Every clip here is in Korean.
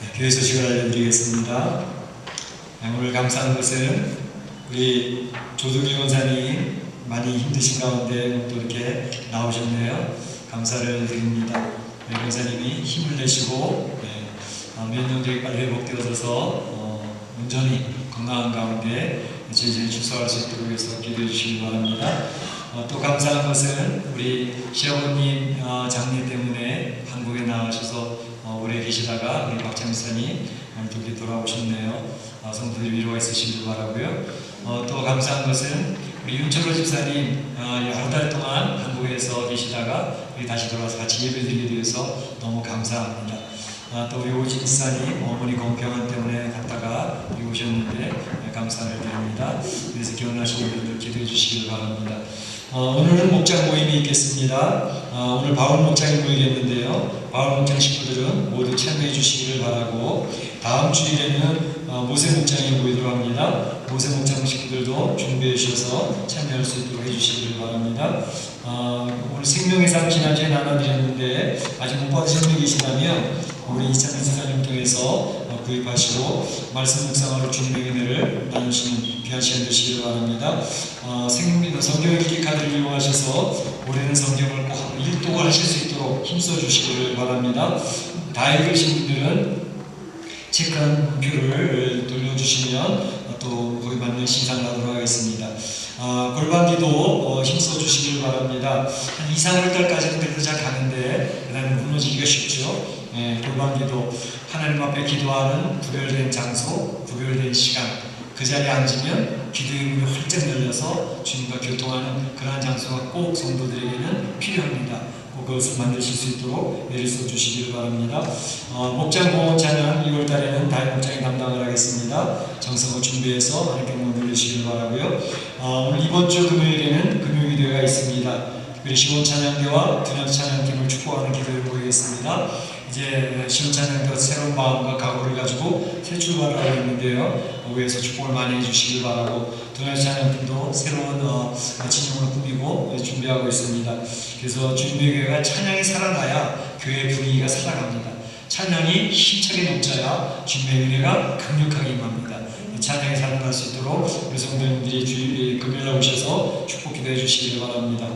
네, 교회 소식을 알려드리겠습니다. 네, 오늘 감사한 것은 우리 조동희 원사님 많이 힘드신 가운데 또 이렇게 나오셨네요. 감사를 드립니다. 네, 원사님이 힘을 내시고 네, 어, 면역력이 빨리 회복되어져서 어, 온전히 건강한 가운데 집에 출석할 수 있도록 해서 기도해 주시기 바랍니다. 어, 또 감사한 것은 우리 시아버님 어, 장례 때문에 한국에 나와셔서 어, 오래 계시다가 우리 박장사님 이렇게 돌아오셨네요. 어, 성도들 위로가 있으시길 바라고요. 어, 또 감사한 것은 우리 윤철호 집사님 어, 여러 달 동안 한국에서 계시다가 우리 다시 돌아와서 같이 예배드리게 되어서 너무 감사합니다. 아, 또 우리 오진 집사님 어머니 건병환 때문에 갔다가 오셨는데 네, 감사를 드립니다. 그래서 기원하시는 분들 기도해 주시길 바랍니다. 어, 오늘은 목장 모임이 있겠습니다. 어, 오늘 바울 목장이 모이겠는데요. 바울 목장 식구들은 모두 참여해 주시기를 바라고 다음 주일에는 어, 모세 목장이 모이도록 합니다. 모세 목장 식구들도 준비해 주셔서 참여할 수 있도록 해주시기를 바랍니다. 어, 오늘 생명의상 지난주에 나눠드렸는데 아직 못 받으신 분이 계시다면 우리 이찬민 사장님 통해서 어, 구입하시고 말씀 묵상하러 주님의 은혜를 나누시는 귀한 시간 되시기를 바랍니다. 어, 생명 성경 읽기 카드를 이용하셔서 올해는 성경을 꼭 일독을 하실 수 있도록 힘써 주시기를 바랍니다. 다 읽으신 분들은 체크 한 표를 돌려주시면 또 거기 맞는 신상을 하도록 하겠습니다. 아, 골반기도 어, 힘써 주시길 바랍니다. 한 2, 3월 달까지는 그래도 잘 가는데 그 다음에 무너지기가 쉽죠. 예, 골반기도 하나님 앞에 기도하는 구별된 장소, 구별된 시간 그 자리에 앉으면 기도의 문이 활짝 열려서 주님과 교통하는 그러한 장소가 꼭 성도들에게는 필요합니다. 꼭 그것을 만드실 수 있도록 애를 써주시기를 바랍니다. 어, 목장 공원 찬양 2월 달에는 다임 목장이 담당을 하겠습니다. 정성을 준비해서 하나님께 문 돌리시기를 바라고요. 어, 오늘 이번 주 금요일에는 금요 기도회가 있습니다. 우리 시원 찬양대와 두년 찬양팀을 축복하는 기도를 보이겠습니다. 이제 시원 찬양대 새로운 마음과 각오를 가지고 새 출발을 하고 있는데요. 어, 위에서 축복을 많이 해주시길 바라고 두년 찬양팀도 새로운 어, 진영을 꾸미고 어, 준비하고 있습니다. 그래서 주님의 교회가 찬양이 살아나야 교회 분위기가 살아갑니다. 찬양이 힘차게 넘쳐야 주님의 은혜가 강력하게 임합니다. 찬양이 살아날 수 있도록 우리 성도님들이 주일 금요일에 오셔서 축복 기도해 주시기 바랍니다.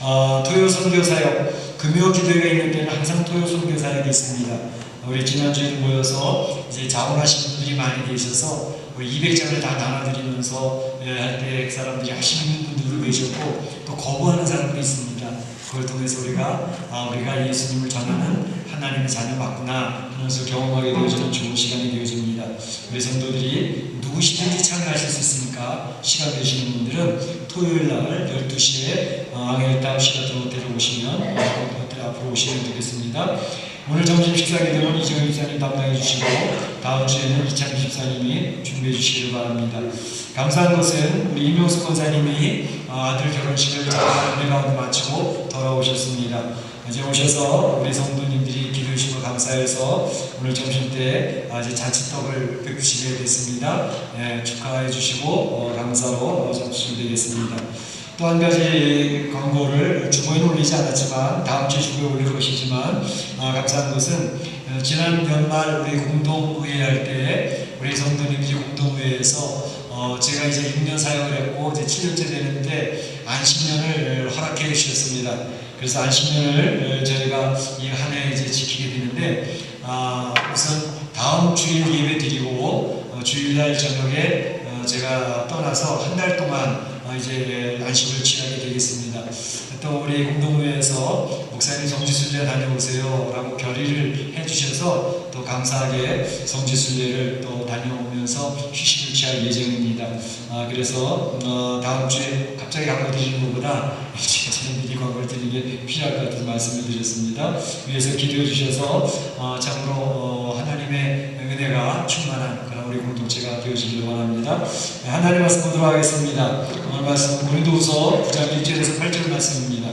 아, 토요 선교 사역 금요 기도회가 있는 때는 항상 토요 선교 사역이 있습니다. 우리 지난주에 모여서 이제 자원하신 분들이 많이 계셔서 우리 200장을 다 나눠드리면서 예, 할때 그 사람들이 하시는 분들도 계셨고 또 거부하는 사람도 있습니다. 그걸 통해서 우리가 아, 우리가 예수님을 전하는 하나님의 자녀 맞구나 하면서 경험하게 되어지는 좋은 시간이 되어집니다. 우리 성도들이 누구시든지 참여하실 수 있으니까 시간 되시는 분들은 토요일 날 12시에 어, 다우시 같은 호텔에 오시면 어, 호텔 앞으로 오시면 되겠습니다. 오늘 점심 식사 기도는 이정희 집사님 담당해 주시고 다음 주에는 이창희 집사님이 준비해 주시기를 바랍니다. 감사한 것은 우리 이명수 권사님이 어, 아들 결혼식을 잘 은혜 가운데 마치고 돌아오셨습니다. 이제 오셔서 우리 성도님들이 기도해 주시고 감사해서 오늘 점심 때 아직 잔치떡을 베푸시게 됐습니다. 예, 축하해 주시고 어, 감사로 어, 접수시면 되겠습니다. 또 한 가지 광고를 주보에 올리지 않았지만 다음 주에 주보에 올릴 것이지만 아, 감사한 것은 어, 지난 연말 우리 공동회의 할때 우리 성도님들이 공동회에서 어, 제가 이제 6년 사역을 했고 이제 7년째 되는데 안식년을 허락해 주셨습니다. 그래서 안식년을 어, 저희가 이 한 해 이제 지키게 되는데 아, 우선 다음 주일 예배 드리고 어, 주일날 저녁에 어, 제가 떠나서 한 달 동안 어, 이제 안식을 취하게 되겠습니다. 또 우리 공동회에서 목사님 성지순례 다녀오세요 라고 결의를 해주셔서 또 감사하게 성지순례를 또 다녀오면서 휴식을 취할 예정입니다. 아, 그래서 어, 다음 주에 갑자기 광고 드리는 것보다 저는 미리 광고를 드리는 게 필요할 것 같아서 말씀을 드렸습니다. 위해서 기도해 주셔서 어, 참으로 어, 하나님의 은혜가 충만한 그런 우리 공동체가 되어지기를 원합니다. 네, 하나님 말씀 보도록 하겠습니다. 오늘 말씀 고린도후서 9장 1절에서 8절 말씀입니다.